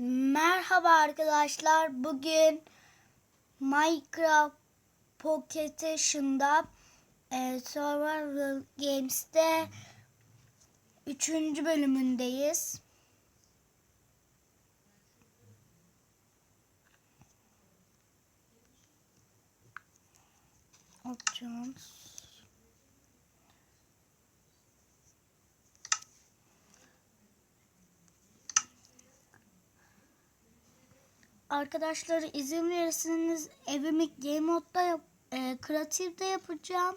Merhaba arkadaşlar. Bugün Minecraft Pocket Edition'da e, Survival Games'te 3. bölümündeyiz. Options. Arkadaşlar izin verirseniz evimi game modda yap, e, kreatifte yapacağım.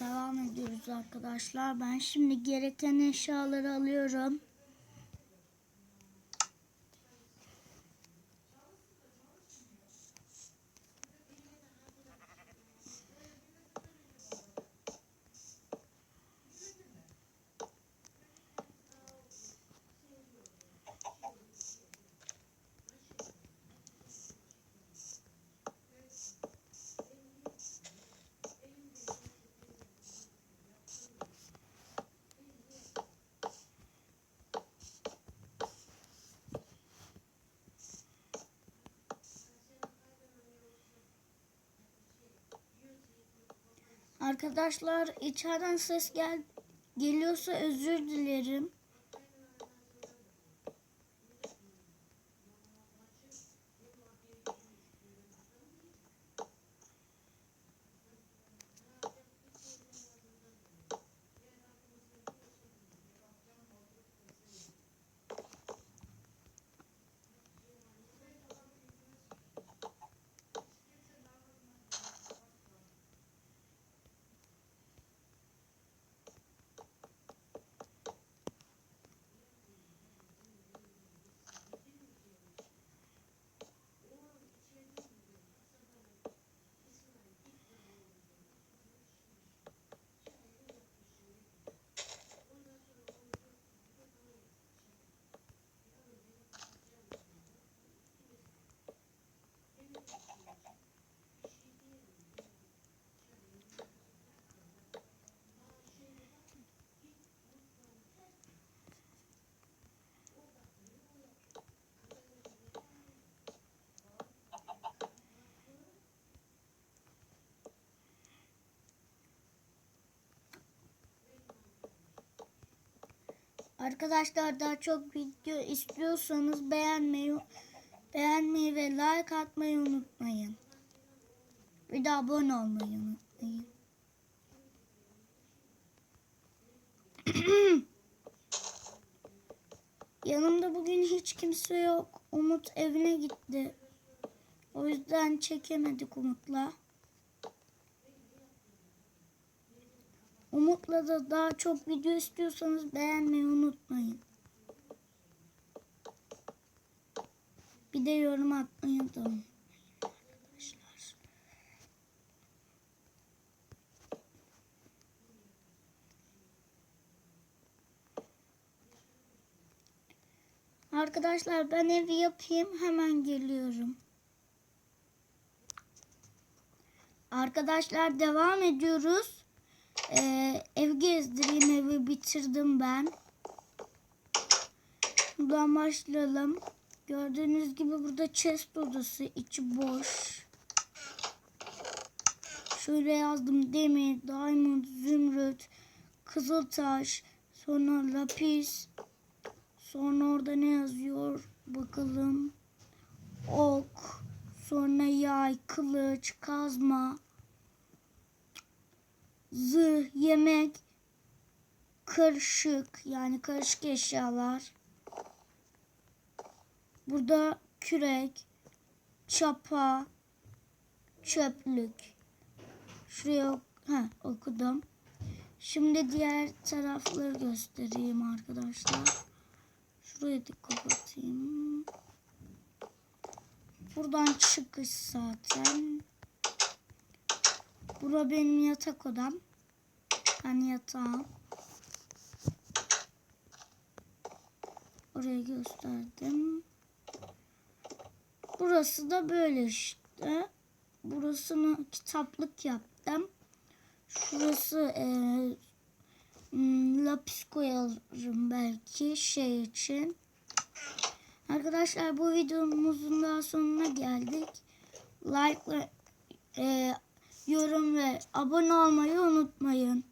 Devam ediyoruz arkadaşlar. Ben şimdi gereken eşyaları alıyorum. Arkadaşlar içeriden ses gel geliyorsa özür dilerim. Arkadaşlar daha çok video istiyorsanız beğenmeyi beğenmeyi ve like atmayı unutmayın. Bir de abone olmayı unutmayın. Yanımda bugün hiç kimse yok. Umut evine gitti. O yüzden çekemedik Umut'la. Umut'la da daha çok video istiyorsanız beğenmeyi unutmayın. Bir de yorum atmayı da unutmayın arkadaşlar. Ben evi yapayım hemen geliyorum. Arkadaşlar devam ediyoruz. Ee, ev gezdireyim evi bitirdim ben. Buradan başlayalım. Gördüğünüz gibi burada chest odası içi boş. Şöyle yazdım demir, diamond, zümrüt, kızıltaş, sonra lapis. Sonra orada ne yazıyor bakalım. Ok, sonra yay, kılıç, kazma, zırh, yemek, karışık yani karışık eşyalar. Burada kürek, çapa, çöplük. Şuraya ha, okudum. Şimdi diğer tarafları göstereyim arkadaşlar. Şurayı da kapatayım. Buradan çıkış zaten. Bura benim yatak odam. Ben yatağım. Orayı gösterdim. Burası da böyle işte. Burasını kitaplık yaptım. Şurası e, hmm, lapis koyarım belki şey için. Arkadaşlar bu videomuzun daha sonuna geldik. Like ve e, yorum ve abone olmayı unutmayın.